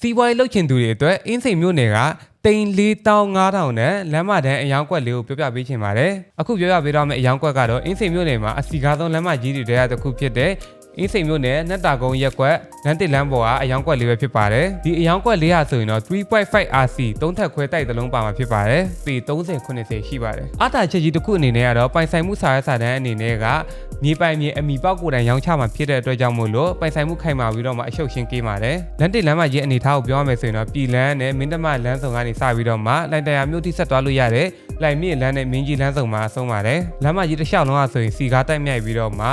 စီးပွားရေးလုပ်ချင်သူတွေအတွက်အင်းစိန်မြို့နယ်ကတိန်4500နဲ့လမ်းမတန်းအယောင်ကွက်လေးကိုပြောပြပေးချင်ပါတယ်အခုပြောပြပေးတော့မယ့်အယောင်ကွက်ကတော့အင်းစိန်မြို့နယ်မှာအစီကားဆုံးလမ်းမကြီးတွေတည်းတစ်ခုဖြစ်တဲ့ အင်းစိန်မြို့နယ်နတ်တာကုန်းရက်ကွက်လမ်းတစ်လမ်းပေါ်ကအယောင်ကွက်လေးပဲဖြစ်ပါတယ်ဒီအယောင်ကွက်လေးဟာဆိုရင်တော့3.5 RC သုံးထပ်ခွဲတိုက်သလုံးပါမှာဖြစ်ပါတယ်ပေ30 80ရှိပါတယ်အတာချက်ကြီးတစ်ခုအနေနဲ့ကတော့ပိုင်ဆိုင်မှုစာရွက်စာတမ်းအနေနဲ့ကမြေပိုင်မြေအမိပေါက်ကိုယ်တိုင်ရောင်းချမှာဖြစ်တဲ့အတွက်ကြောင့်မို့လို့ပိုင်ဆိုင်မှုခိုင်မာပြီးတော့မှအရှုပ်ရှင်းပေးပါတယ်လမ်းတစ်လမ်းမကြီးအနေထားကိုပြောရမယ်ဆိုရင်တော့ပြည်လန်းနဲ့မင်းတမလမ်းဆောင်ကနေစပြီးတော့မှလိုင်တရာမြို့တိဆက်သွားလို့ရတယ်လိုင်မြင့်လမ်းနဲ့မင်းကြီးလမ်းဆောင်မှာအဆုံးပါတယ်လမ်းမကြီးတစ်လျှောက်လုံးကဆိုရင်စီကားတိုက်မြိုက်ပြီးတော့မှ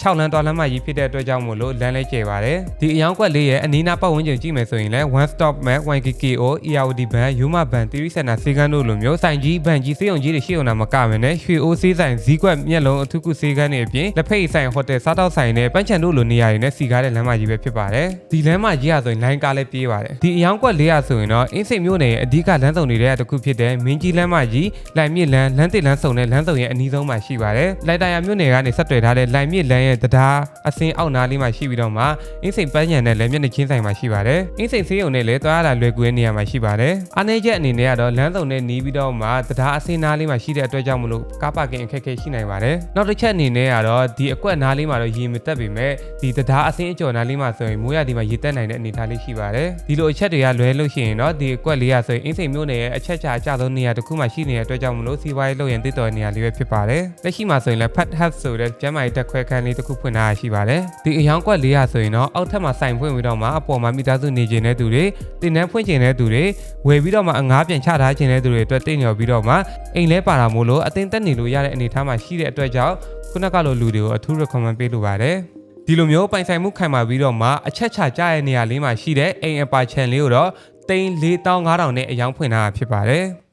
6လမ်းတော်လမ်းမကြီးဖြစ်တဲ့အတွက်ကြောင့်မို့လို့လမ်းလဲကျယ်ပါတယ်ဒီအယောင်ကွက်လေးရဲ့အနီးနားပတ်ဝန်းကျင်ကြည့်မယ်ဆိုရင်လည်း one stop map 1KKO ERD ဘန် Yuma ဘန်30 center စေကန်းတို့လိုမျိုးစိုင်ကြီးဘန်ကြီးစေးုံကြီးတွေရှိအောင်နာမကမယ်နဲ့ရွှေအိုးစေးဆိုင်ဇီးကွက်မျက်လုံးအထူးကုစေးကန်းတွေအပြင်လက်ဖက်ရည်ဆိုင်ဟိုတယ်စားတောက်ဆိုင်နဲ့ပန်းချန်တို့လိုနေရာတွေနဲ့စီကားတဲ့လမ်းမကြီးပဲဖြစ်ပါတယ်ဒီလမ်းမကြီးကဆိုရင်လိုင်းကားလည်းပြေးပါတယ်ဒီအယောင်ကွက်လေးကဆိုရင်တော့အင်းစိတ်မျိုးနယ်ရဲ့အဓိကလမ်းဆောင်တွေကတစ်ခုဖြစ်တဲ့မင်းကြီးလမ်းမကြီးလိုင်မြင့်လမ်းလမ်းတစ်လမ်းဆောင်နဲ့လမ်းဆောင်ရဲ့အနီးဆုံးမှာရှိပါတယ်လိုက်တာယာမျိုးနယ်ကနေဆက်သွယ်ထားတဲ့လိုင်မြင့်လမ်းရဲ့တရားအစင်းအောက်နားလေးမှာရှိပြီးတော့မှအင်းစိတ်ပန်းညံနဲ့လည်းမျက်နှာချင်းဆိုင်မှာရှိပါတယ်အင်းစိတ်ဆေးရုံနဲ့လည်းတွားရတာလွယ်ကူတဲ့နေရာမှာရှိပါတယ်အားနေချက်အနေနဲ့ကတော့လမ်းဆောင်နဲ့နီးပြီးတော့မှတရားအစင်းနားလေးမှာရှိတဲ့အတွက်ကြောင့်မလို့ကားပါကင်အခက်အခဲရှိနိုင်ပါတယ်နောက်တစ်ချက်အနေနဲ့ကတော့ဒီအကွက်နားလေးမှာတော့ရေမတက်ပေမဲ့ဒီတရားအစင်းအကျော်နားလေးမှာဆိုရင်မိုးရဒီမှာရေတက်နိုင်တဲ့အနေအထားလေးရှိပါတယ်ဒီလိုအချက်တွေကလွဲလို့ရှိရင်တော့ဒီအကွက်လေးကဆိုရင်အင်းစိတ်မျိုးနယ်ရဲ့အချက်ချာအကျဆုံးနေရာတစ်ခုမှရှိနေတဲ့အတွက်ကြောင့်မလို့စီးပွားရေးလုပ်ရင်တည်တော်နေရာလေးပဲဖြစ်ပါတယ်လက်ရှိမှာဆိုရင်လည်း Fat Hub ဆိုတဲ့ကျမ်းမာရေးတက်ခွဲခန်းလေးတစ်ခုဖွင့်ထားရရှိပါတယ်ဒီအယောင်ကွက်လေးရဆိုရင်တော့အောက်ထပ်မှာစိုင်ဖွင့်ပြီးတော့မှအပေါ်မှာမိသားစုနေကျင်တဲ့သူတွေတင်နှန်းဖွင့်ကျင်တဲ့သူတွေဝယ်ပြီးတော့မှအငားပြန်ချထားခြင်းတဲ့သူတွေအတွက်တိတ်ညော်ပြီးတော့မှအိမ်လဲပါတာမို့လို့အတင်းတက်နေလို့ရတဲ့အနေအထားမှာရှိတဲ့အတွက်ကြောင့်ခုနကလိုလူတွေကိုအထူး recommend ပေးလိုပါတယ်ဒီလိုမျိုးပိုင်ဆိုင်မှုခိုင်မာပြီးတော့မှအချက်ချကြရဲ့နေရာလေးမှာရှိတဲ့အိမ်အပါချန်လေးကိုတော့တိန်4500နဲ့အယောင်ဖွင့်ထားတာဖြစ်ပါတယ်